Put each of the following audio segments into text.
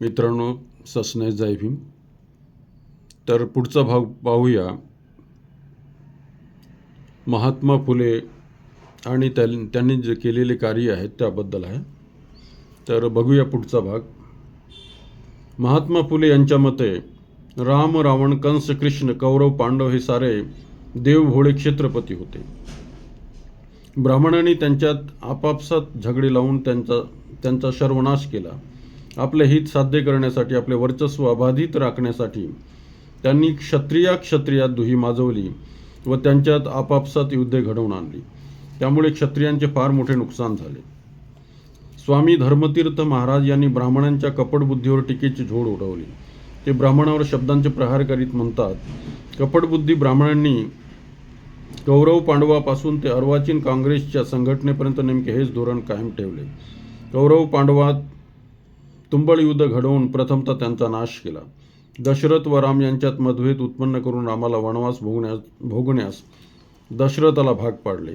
मित्रांनो ससने जय भीम. तर पुढचा भाग पाहूया. महात्मा फुले आणि त्यांनी जे केलेले कार्य आहेत त्याबद्दल आहे. तर बघूया पुढचा भाग. महात्मा फुले यांच्या मते राम रावण कंस कृष्ण कौरव पांडव हे सारे देव भोळे क्षेत्रपती होते. ब्राह्मणांनी त्यांच्यात आपापसात झगडे लावून त्यांचा त्यांचा सर्वनाश केला. आपले हित साध्य करण्यासाठी आपले वर्चस्व अबाधित राखण्यासाठी त्यांनी क्षत्रिया क्षत्रियात दुही माजवली व त्यांच्यात आपापसात युद्धे घडवून आणली. त्यामुळे क्षत्रियांचे फार मोठे नुकसान झाले. स्वामी धर्मतीर्थ महाराज यांनी ब्राह्मणांच्या कपटबुद्धीवर टीकेची झोड उडवली. ते ब्राह्मणावर शब्दांचे प्रहार करीत म्हणतात कपटबुद्धी ब्राह्मणांनी कौरव पांडवापासून ते अर्वाचीन काँग्रेसच्या संघटनेपर्यंत नेमके हेच धोरण कायम ठेवले. कौरव पांडवात तुंबळ युद्ध घडवून प्रथमतः त्यांचा नाश केला. दशरथ व राम यांच्यात मतभेद उत्पन्न करून रामाला वनवास भोगण्यास भोगण्यास दशरथाला भाग पाडले.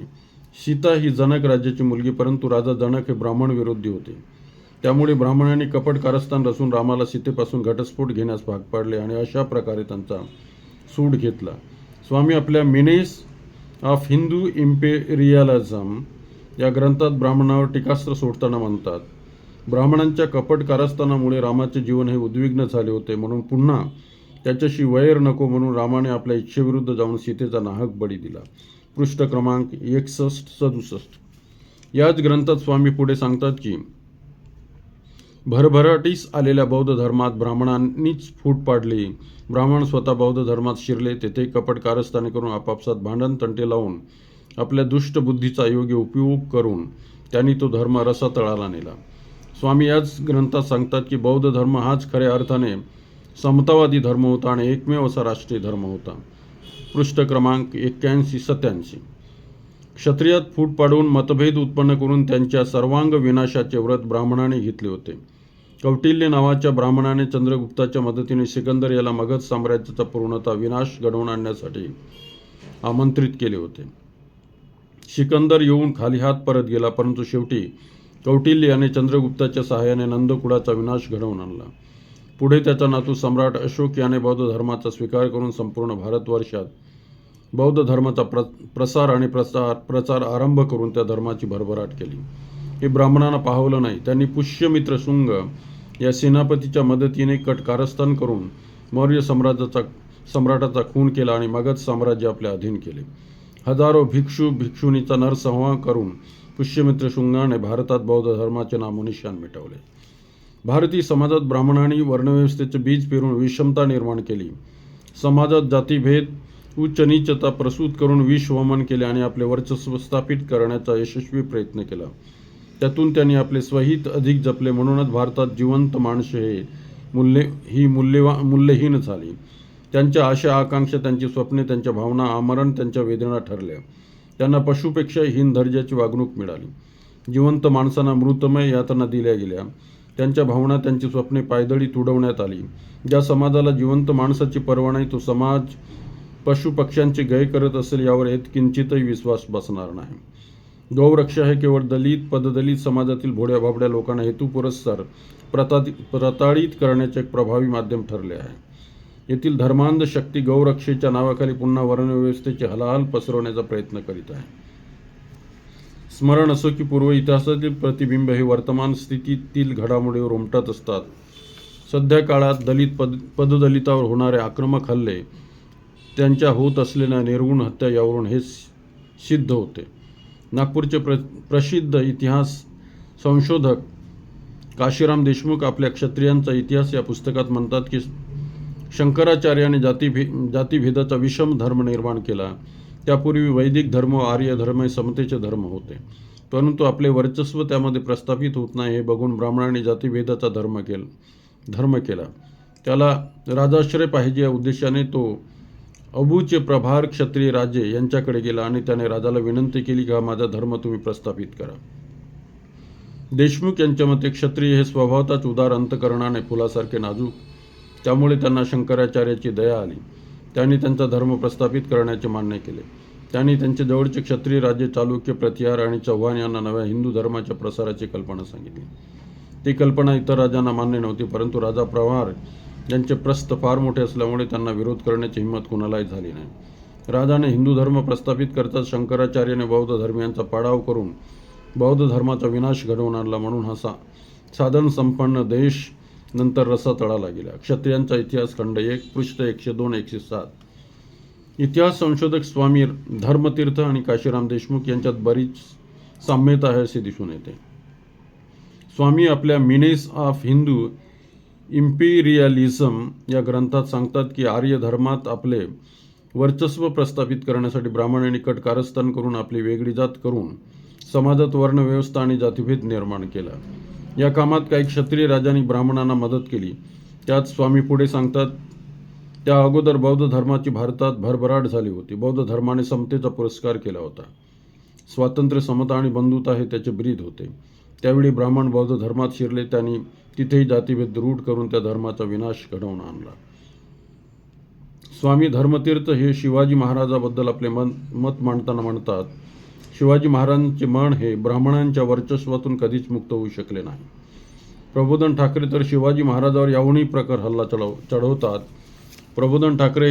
सीता ही जनक राज्याची मुलगी परंतु राजा जनक हे ब्राह्मण विरोधी होते. त्यामुळे ब्राह्मणांनी कपट कारस्थान रचून रामाला सीतेपासून घटस्फोट घेण्यास भाग पाडले आणि अशा प्रकारे त्यांचा सूड घेतला. स्वामी आपल्या मिनेस ऑफ हिंदू इम्पेरियालिझम या ग्रंथात ब्राह्मणावर टीकास्त्र सोडताना म्हणतात ब्राह्मणांच्या कपट कारस्थानामुळे रामाचे जीवन हे उद्विग्न झाले होते. म्हणून पुन्हा त्याच्याशी वैर नको म्हणून रामाने आपल्या इच्छेविरुद्ध जाऊन सीतेचा नाहक बळी दिला. पृष्ठ क्रमांक एकसष्ट सदुसष्ट. याच ग्रंथात स्वामी पुढे सांगतात की भरभराटीस आलेल्या बौद्ध धर्मात ब्राह्मणांनीच फूट पाडली. ब्राह्मण स्वतः बौद्ध धर्मात शिरले तेथे कपट कारस्थाने करून आपापसात भांडण तंटे लावून आपल्या दुष्ट बुद्धीचा योग्य उपयोग करून त्यांनी तो धर्म रसातळाला नेला. स्वामी याच ग्रंथात सांगतात की बौद्ध धर्म हाच खऱ्या अर्थाने समतावादी धर्म होता आणि एकमेव असा राष्ट्रीय धर्म होता. पृष्ठ क्रमांक एक्क्याऐंशी सत्याऐंशी क्षत्रियात फूट पाडून मतभेद उत्पन्न करून त्यांच्या सर्वांग विनाशाचे व्रत ब्राह्मणाने घेतले होते. कौटिल्य नावाच्या ब्राह्मणाने चंद्रगुप्ताच्या मदतीने सिकंदर याला मगध साम्राज्याचा पूर्णतः विनाश घडवून आणण्यासाठी आमंत्रित केले होते. सिकंदर येऊन खाली हात परत गेला परंतु शेवटी कौटिल्य याने चंद्रगुप्ताच्या सहाय्याने नंदकुळाचा विनाश घडवून आणला. पुढे त्याचा नातू सम्राट अशोक याने बौद्ध धर्माचा स्वीकार करून संपूर्ण भारतवर्षात बौद्ध धर्माचा प्र प्रसार आणि प्रसार प्रचार आरंभ करून त्या धर्माची भरभराट केली. हे ब्राह्मणांना पाहवलं नाही. त्यांनी पुष्यमित्र शुंग या सेनापतीच्या मदतीने कट कारस्थान करून मौर्य साम्राज्याचा सम्राटाचा खून केला आणि मगध साम्राज्य आपल्या अधीन केले. हजारो भिक्षू भिक्षुणीचा नरसंहार करून पुष्यमित्र शुंगाने भारतात बौद्ध धर्माचे नामोनिशान मिटवले. भारतीय समाजात ब्राह्मणांनी वर्णव्यवस्थेचे बीज पेरून विषमता निर्माण केली. समाजात जातीभेद उच्च नीचता प्रसूत करून विषवमन केले आणि आपले वर्चस्व स्थापित करण्याचा यशस्वी प्रयत्न केला. त्यातून त्यांनी आपले स्वहित अधिक जपले म्हणूनच भारतात जिवंत माणसे हे मूल्य ही मूल्यवा मूल्यहीन झाली. त्यांच्या आशा आकांक्षा त्यांची स्वप्ने त्यांच्या भावना आमरण त्यांच्या वेदना ठरल्या. त्यांना पशुपेक्षा हीन दर्जाची वागणूक मिळाली. जिवंत माणसांना मृतमय यातना दिल्या गेल्या. त्यांच्या भावना त्यांची स्वप्ने पायदळी तुडवण्यात आली. ज्या समाजाला जिवंत माणसाची पर्वा नाही तो समाज पशुपक्ष्यांची गय करत असेल यावर येत किंचितही विश्वास बसणार नाही. गौरक्षा हे केवळ दलित पददलित समाजातील भोड्या भाबड्या लोकांना हेतुपुरस्सर प्रता प्रताडित करण्याचे एक प्रभावी माध्यम ठरले आहे. येथील धर्मांध शक्ती गौरक्षेच्या नावाखाली पुन्हा वर्णव्यवस्थेचे हलाहल पसरवण्याचा प्रयत्न करीत आहे. स्मरण असो की पूर्व इतिहासातील प्रतिबिंब हे वर्तमान स्थितीतील घडामोडीवर उमटत असतात. सध्या काळात दलित पद पददलितावर होणारे आक्रमक हल्ले त्यांच्या होत असलेल्या निर्गुण हत्या यावरून हे सिद्ध होते. नागपूरचे प्र प्रसिद्ध इतिहास संशोधक काशीराम देशमुख आपल्या क्षत्रियांचा इतिहास या पुस्तकात म्हणतात की शंकराचार्याने जातीभे जातीभेदाचा विषम धर्म निर्माण केला. त्यापूर्वी वैदिक धर्म व आर्य धर्म हे समतेचे धर्म होते. परंतु आपले वर्चस्व त्यामध्ये प्रस्थापित होत नाही हे बघून ब्राह्मणांनी जातीभेदाचा धर्म केला धर्म केला. त्याला राजाश्रय पाहिजे या उद्देशाने तो अबूचे प्रभार क्षत्रिय राजे यांच्याकडे गेला आणि त्याने राजाला विनंती केली की हा माझा धर्म तुम्ही प्रस्थापित करा. देशमुख यांच्या मते क्षत्रिय हे स्वभावताच उदार अंतकरणाने फुलासारखे नाजूक त्यामुळे त्यांना शंकराचार्याची दया आली. त्यांनी त्यांचा धर्म प्रस्थापित करण्याचे मान्य केले. त्यांनी त्यांचे जवळचे क्षत्रिय राजे चालुक्य प्रतिहार आणि चव्हाण यांना नव्या हिंदू धर्माच्या प्रसाराची कल्पना सांगितली. ती कल्पना इतर राजांना मान्य नव्हती परंतु राजा प्रहार यांचे प्रस्थ फार मोठे असल्यामुळे त्यांना विरोध करण्याची हिंमत कुणालाही झाली नाही. राजाने हिंदू धर्म प्रस्थापित करताच शंकराचार्याने बौद्ध धर्मियांचा पाडाव करून बौद्ध धर्माचा विनाश घडवून आणला म्हणून हा सा साधन संपन्न देश नंतर रसा तळाला गेला क्षत्रियांचा इतिहास खंड एक पृष्ठ एकशे दोन एकशे सात. इतिहास संशोधक स्वामी धर्मतीर्थ आणि काशीराम देशमुख यांच्यात बरीच साम्यता आहे असे दिसून येते. स्वामी आपल्या मिनेस ऑफ हिंदू इम्पिरियलिझम या ग्रंथात सांगतात की आर्य धर्मात आपले वर्चस्व प्रस्थापित करण्यासाठी ब्राह्मणांनी कट कारस्थान करून आपली वेगळी जात करून समाजात वर्णव्यवस्था आणि जातिभेद निर्माण केला. या कामात काही क्षत्रिय राजांनी ब्राह्मणांना मदत केली. त्यात स्वामी पुढे सांगतात त्या अगोदर बौद्ध धर्माची भारतात भरभराट झाली होती. बौद्ध धर्माने समतेचा पुरस्कार केला होता. स्वातंत्र्य समता आणि बंधुता हे त्याचे ब्रीद होते. त्यावेळी ब्राह्मण बौद्ध धर्मात शिरले. त्यांनी तिथेही जातीभेद रूढ करून त्या धर्माचा विनाश घडवून आणला. स्वामी धर्मतीर्थ हे शिवाजी महाराजाबद्दल आपले मन मत मांडताना म्हणतात शिवाजी महाराजांचे मन हे ब्राह्मणांच्या वर्चस्वातून कधीच मुक्त होऊ शकले नाही. प्रबोधन ठाकरे तर शिवाजी महाराजावर याहूनही प्रकार हल्ला चढव चढवतात. प्रबोधन ठाकरे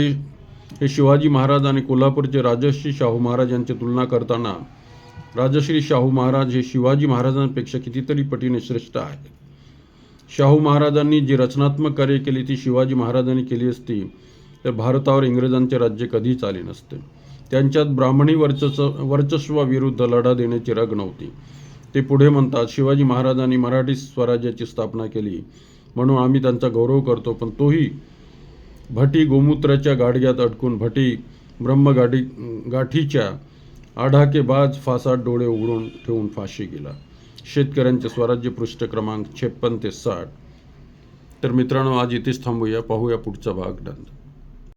हे शिवाजी महाराज आणि कोल्हापूरचे राजश्री शाहू महाराज यांची तुलना करताना राजश्री शाहू महाराज हे शिवाजी महाराजांपेक्षा कितीतरी पटीने श्रेष्ठ आहेत. शाहू महाराजांनी जी रचनात्मक कार्य केली ती शिवाजी महाराजांनी केली असती तर भारतावर इंग्रजांचे राज्य कधीच आले नसते. त्यांच्यात ब्राह्मणी वर्चस्व वर्चस्वाविरुद्ध लढा देण्याची रग नव्हती. ते पुढे म्हणतात शिवाजी महाराजांनी मराठी स्वराज्याची स्थापना केली. म्हणून आम्ही त्यांचा गौरव करतो पण तोही भटी गोमूत्राच्या गाडग्यात अडकून भटी ब्रह्मगाठी गाठीच्या आढाकेबाज फासात डोळे उघडून ठेवून फाशी गेला. शेतकऱ्यांचे स्वराज्य पृष्ठ क्रमांक छप्पन ते साठ. तर मित्रांनो आज इथेच थांबूया. पाहूया पुढचा भाग. नंतर